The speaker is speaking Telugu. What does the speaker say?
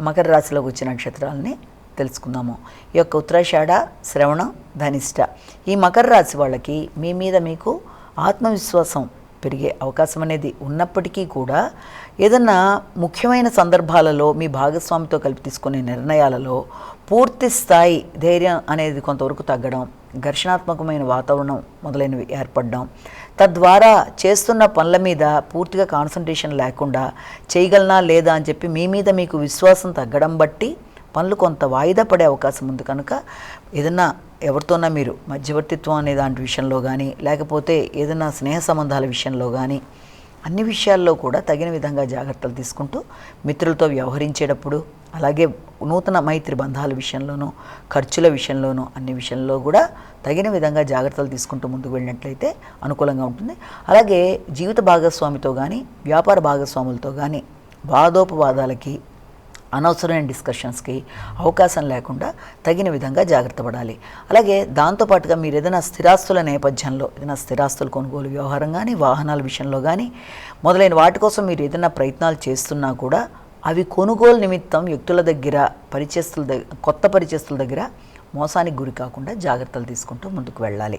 మకర రాశిలోకి వచ్చిన నక్షత్రాలని తెలుసుకుందాము. ఈ యొక్క ఉత్తరాషాఢ శ్రవణం ధనిష్ట ఈ మకర రాశి వాళ్ళకి మీ మీద మీకు ఆత్మవిశ్వాసం పెరిగే అవకాశం అనేది ఉన్నప్పటికీ కూడా ఏదన్నా ముఖ్యమైన సందర్భాలలో మీ భాగస్వామితో కలిపి తీసుకునే నిర్ణయాలలో పూర్తి స్థాయి ధైర్యం అనేది కొంతవరకు తగ్గడం ఘర్షణాత్మకమైన వాతావరణం మొదలైనవి ఏర్పడడం. తద్వారా చేస్తున్న పనుల మీద పూర్తిగా కాన్సన్ట్రేషన్ లేకుండా చేయగలనా లేదా అని చెప్పి మీ మీద మీకు విశ్వాసం తగ్గడం బట్టి పనులు కొంత వాయిదా పడే అవకాశం ఉంది కనుక ఏదన్నా ఎవరితోనా మీరు మధ్యవర్తిత్వం అనే దాంట్ విషయంలో కానీ లేకపోతే ఏదైనా స్నేహ సంబంధాల విషయంలో కానీ అన్ని విషయాల్లో కూడా తగిన విధంగా జాగ్రత్తలు తీసుకుంటూ మిత్రులతో వ్యవహరించేటప్పుడు అలాగే నూతన మైత్రి బంధాల విషయంలోనూ ఖర్చుల విషయంలోనూ అన్ని విషయంలో కూడా తగిన విధంగా జాగ్రత్తలు తీసుకుంటూ ముందుకు వెళ్ళినట్లయితే అనుకూలంగా ఉంటుంది. అలాగే జీవిత భాగస్వామితో కానీ వ్యాపార భాగస్వాములతో కానీ వాదోపవాదాలకి అనవసరమైన డిస్కషన్స్కి అవకాశం లేకుండా తగిన విధంగా జాగ్రత్త పడాలి. అలాగే దాంతోపాటుగా మీరు ఏదైనా స్థిరాస్తుల నేపథ్యంలో ఏదైనా స్థిరాస్తుల కొనుగోలు వ్యవహారం కానీ వాహనాల విషయంలో కానీ మొదలైన వాటి కోసం మీరు ఏదైనా ప్రయత్నాలు చేస్తున్నా కూడా అవి కొనుగోలు నిమిత్తం వ్యక్తుల దగ్గర పరిచయస్తుల దగ్గర కొత్త పరిచయస్తుల దగ్గర మోసానికి గురి కాకుండా జాగ్రత్తలు తీసుకుంటూ ముందుకు వెళ్ళాలి.